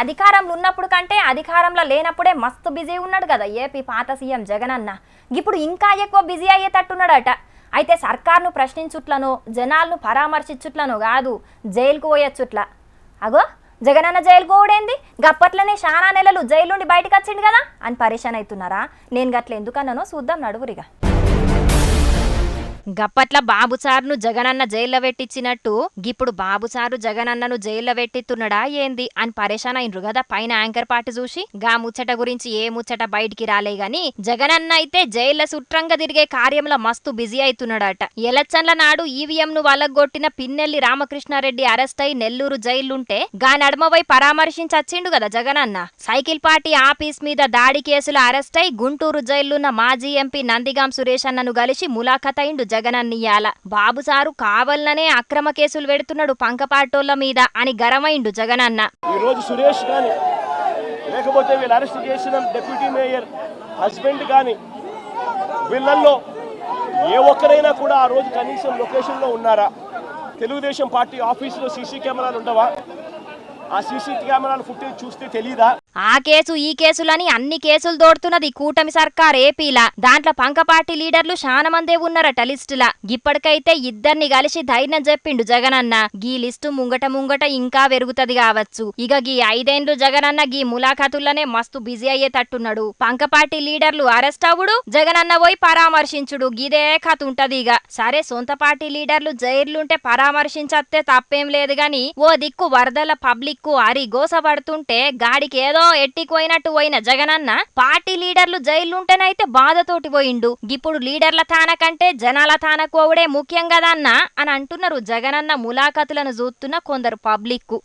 అధికారంలో ఉన్నప్పుడు కంటే అధికారంలో లేనప్పుడే మస్తు బిజీ ఉన్నాడు కదా ఏపీ పాత సీఎం జగన్ అన్న. ఇప్పుడు ఇంకా ఎక్కువ బిజీ అయ్యేటట్టున్నాడట. అయితే సర్కార్ను ప్రశ్నించుట్లను జనాలను పరామర్శించుట్లను కాదు జైలుకు పోయొచ్చుట్ల. అగో జగనన్న జైలు పోవడేంది? గప్పట్లనే చాలా నెలలు జైలు నుండి బయటకు వచ్చిండు కదా అని పరేషాన్ అవుతున్నారా? నేను గట్ల ఎందుకన్నానో చూద్దాం నడువురిగా. గప్పట్ల బాబు సార్ను జగనన్న జైల్లో పెట్టించినట్టు గిప్పుడు బాబు సారు జగనన్నను జైల్లో పెట్టిత్తున్నడా ఏంది అని పరేషాన్ అయినరు కదా పైన యాంకర్ పాటు చూసి గా ముచ్చట గురించి ఏ ముచ్చట బయటికి రాలే గాని జగనన్న అయితే జైల్లో సుట్రంగా తిరిగే కార్యంలో మస్తు బిజీ అవుతున్నాడట ఎలక్షన్ల నాడు ఈవీఎం ను వల్లగొట్టిన పిన్నెల్లి రామకృష్ణారెడ్డి అరెస్ట్ అయి నెల్లూరు జైలుంటే గా నడుమవై పరామర్శించి వచ్చిండు కదా జగనన్న. సైకిల్ పార్టీ ఆఫీస్ మీద దాడి కేసులో అరెస్ట్ అయి గుంటూరు జైలున్న మాజీ ఎంపీ నందిగాం సురేష్ అన్నను కలిసి ములాఖత్ అయిండు జగనన్నియాల బాబు సారు కావాలనే అక్రమ కేసులు పెడుతున్నాడు పంకపాటోళ్ళ మీద అని గరమైండు జగనన్న. ఈరోజు సురేష్ కానీ లేకపోతే వీళ్ళు అరెస్ట్ చేసిన డిప్యూటీ మేయర్ హస్బెండ్ కానీ వీళ్ళల్లో ఏ ఒక్కరైనా కూడా ఆ రోజు కనీసం లొకేషన్లో ఉన్నారా? తెలుగుదేశం పార్టీ ఆఫీసులో సీసీ కెమెరాలు ఉండవా? ఆ సీసీ కెమెరాలు ఫుటేజ్ చూస్తే తెలీదా? ఆ కేసు ఈ కేసులని అన్ని కేసులు దోడుతున్నది కూటమి సర్కార్ ఏపీలా. దాంట్లో పంకపార్టీ లీడర్లు చాలా మందే ఉన్నారట లిస్టులా. ఇప్పటికైతే ఇద్దరిని కలిసి ధైర్యం చెప్పిండు జగనన్న. గీ లిస్టు ముంగట ముంగట ఇంకా పెరుగుతది కావచ్చు. ఇక గీ ఐదేండ్లు జగనన్న గీ ములాఖతుల్లోనే మస్తు బిజీ అయ్యేటట్టున్నాడు. పంకపార్టీ లీడర్లు అరెస్ట్ అవుడు జగనన్న పోయి పరామర్శించుడు. గిదే కథ ఉంటది ఇక. సరే సొంత పార్టీ లీడర్లు జైర్లుంటే పరామర్శించత్తే తప్పేం లేదు గాని ఓ దిక్కు వరదల పబ్లిక్కు అరి గోసపడుతుంటే గాడికి ఏదో ఎట్టిపోయినట్టు పోయిన జగనన్న పార్టీ లీడర్లు జైలుంటేనైతే బాధతోటి పోయిండు. ఇప్పుడు లీడర్ల తాన కంటే జనాల తాన కోవుడే ముఖ్యం కదన్నా అని అంటున్నారు జగనన్న ములాఖతులను చూస్తున్న కొందరు పబ్లిక్